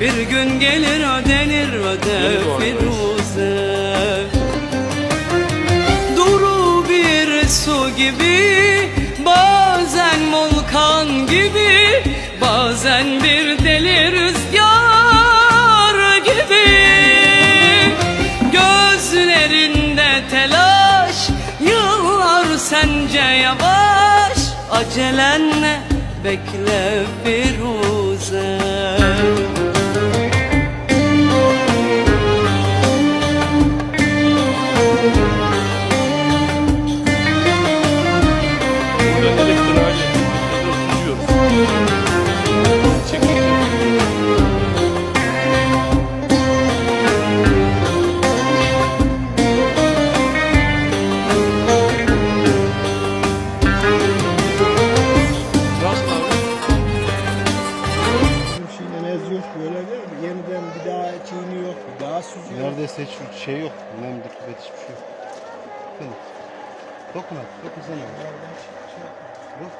Bir gün gelir ödenir öde Firuze Duru bir su gibi Bazen volkan gibi Bazen bir deli rüzgar gibi. Gözlerinde telaş Yıllar sence yavaş. Acelenle bekle Firuze yok mi? Yeniden bir daha çiğni yok, bir daha süzüyor. Neredeyse hiç şey yok. Nem rutubet hiçbir şey yok. Bakın. Dokun abi. Dokun sen abi. Oradan şey- şey- Yok